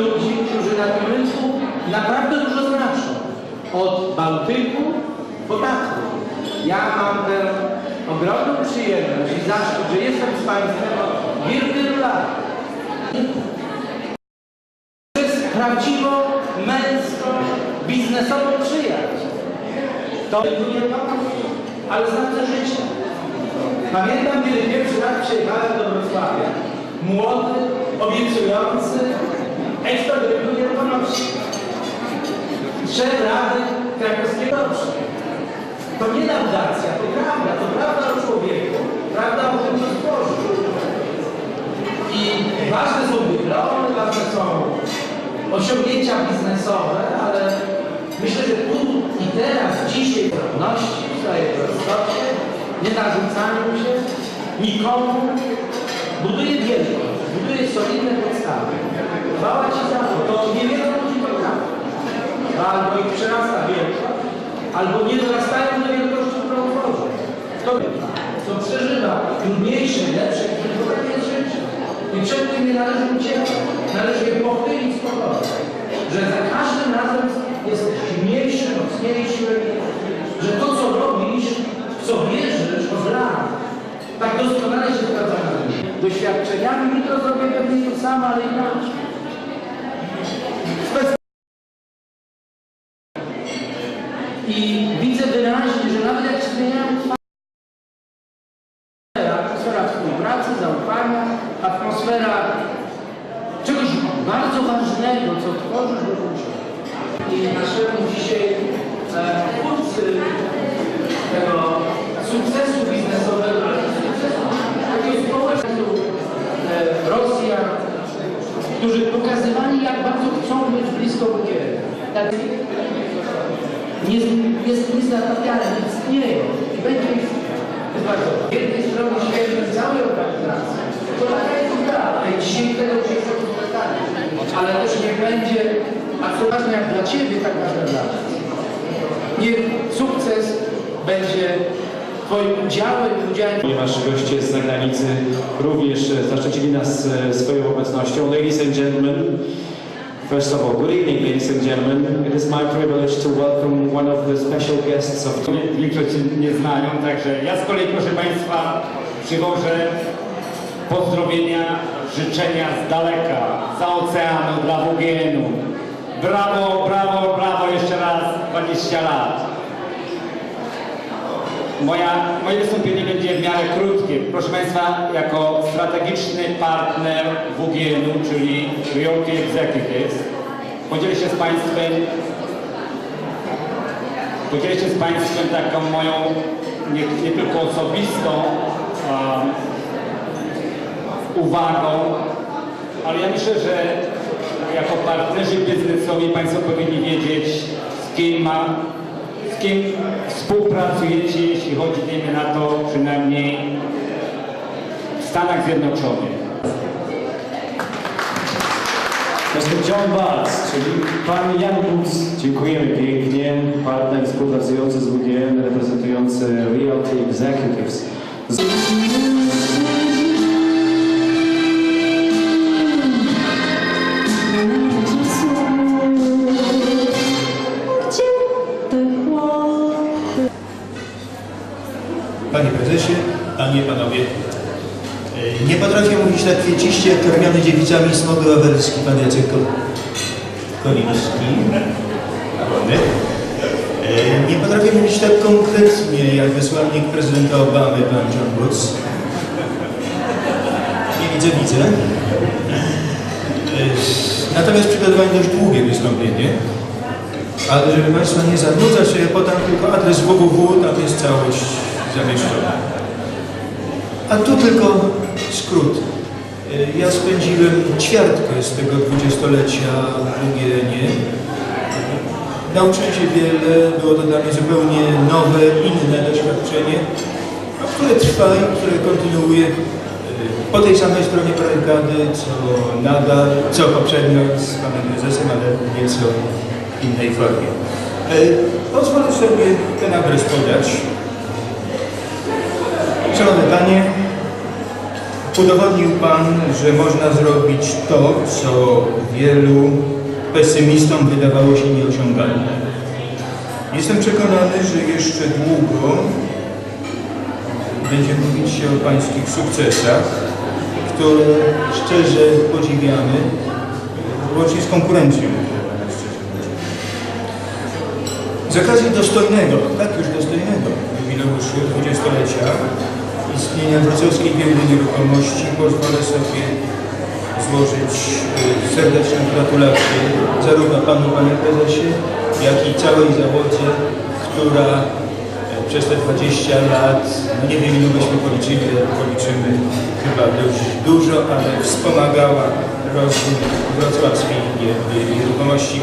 ludzi, którzy na tym rynku naprawdę dużo znaczą. Od Bałtyku po Tatry. Ja mam tę ogromną przyjemność i zaszczyt, że jestem z Państwem od wielu, wielu lat. To jest prawdziwą, męską, biznesową przyjaźń. To nie ale znam życie. Pamiętam, kiedy pierwszy raz przyjechałem do Wrocławia. Młody, obiecujący, To nie laudacja, to prawda, to prawda o człowieku, prawda o tym, co stworzył. I ważne są dyplomy, ważne są osiągnięcia biznesowe, ale myślę, że tu i teraz, dzisiaj w równości, w prostocie, nie narzucaniu się nikomu, buduje wielkość, buduje solidne podstawy. Chwała Ci za to, to niewiele ludzi potrafi. Albo ich przerasta wielkość, albo nie dorastają do wielkości, którą tworzą. To, co przeżywa trudniejsze, lepsze, takie jest życie. I przed tym nie należy uciekać, należy je pochylić spokojnie. Że za każdym razem jesteś silniejszy, mocniejszy, że to, co robisz, co wierzysz od lat, tak doskonale się sprawdza na rynku. Doświadczeniami jutro zrobię pewnie to samo, ale inaczej. Widzę wyraźnie, że nawet jak zmieniają atmosfera, współpracy, zaufania, atmosfera czegoś bardzo ważnego, co tworzysz do życia. I naszemu dzisiaj e, twórcy tego sukcesu biznesowego, sukcesu takiego społecznego e, Rosjan, którzy pokazywali, jak bardzo chcą być blisko. Tak, nie, jest niezatapialne, istnieją i będzie bardzo. Z jednej strony świetne całej organizacji, to taka jest idea, i dzisiaj tego chcę spotkać, ale też niech będzie, a co ważne jak dla Ciebie, tak ważne dla nas. Niech sukces będzie Twoim udziałem i udziałem Ponieważ goście z zagranicy również zaszczycili nas e, swoją obecnością. Ladies and gentlemen, first of all, good evening, ladies and gentlemen. It is my privilege to welcome one of the special guests of Nie- Większość się nie znają, także ja z kolei proszę Państwa przywożę pozdrowienia, życzenia z daleka, za oceanu dla WGN-u. Brawo, brawo, brawo, jeszcze raz 20 lat. Moja, moje wystąpienie będzie w miarę krótkie. Proszę Państwa, jako strategiczny partner WGN-u, czyli Realty Executives, podzielę się z Państwem podzielę się z Państwem taką moją nie, nie tylko osobistą a, uwagą, ale ja myślę, że jako partnerzy biznesowi Państwo powinni wiedzieć, z kim, ma, z kim współpracujecie, jeśli chodzi, dajmy na to, przynajmniej w Stanach Zjednoczonych. Mr. John Bartz, czyli pan Jan. Dziękujemy pięknie. Partner współpracujący z WGN, Panie prezesie, panie, panowie, e, nie potrafię mówić tak kwieciście jak karmiony dziewicami smogu awelski, pan Jacek Ko- Koliński. E, Nie potrafię mówić tak konkretnie jak wysłannik prezydenta Obamy, pan John Woods. Nie widzę, widzę. E, Natomiast przygotowałem dość długie wystąpienie. Ale żeby Państwa nie zanudzać, podam tylko adres www, tam jest całość zamieszczona. A tu tylko skrót. Y, Ja spędziłem ćwiartkę z tego dwudziestolecia w WGN. Nauczyłem się wiele, było to dla mnie zupełnie nowe, inne doświadczenie, które trwa i które kontynuuję y, po tej samej stronie barykady, co nadal, co poprzednio z panem prezesem, ale w nieco innej formie. E, Pozwolę sobie ten adres podać. Udowodnił Pan, że można zrobić to, co wielu pesymistom wydawało się nieosiągalne. Jestem przekonany, że jeszcze długo będzie mówić się o Pańskich sukcesach, które szczerze podziwiamy, łącznie z konkurencją. Z okazji dostojnego, tak już dostojnego jubileuszu 20-lecia istnienia wrocławskiej giełdy nieruchomości pozwolę sobie złożyć y, serdeczne gratulacje zarówno Panu, Panie Prezesie, jak i całej załodze, która e, przez te 20 lat, no nie wiem ilu byśmy policzyli, policzymy chyba dość dużo, ale wspomagała rozwój wrocławskiej nieruchomości.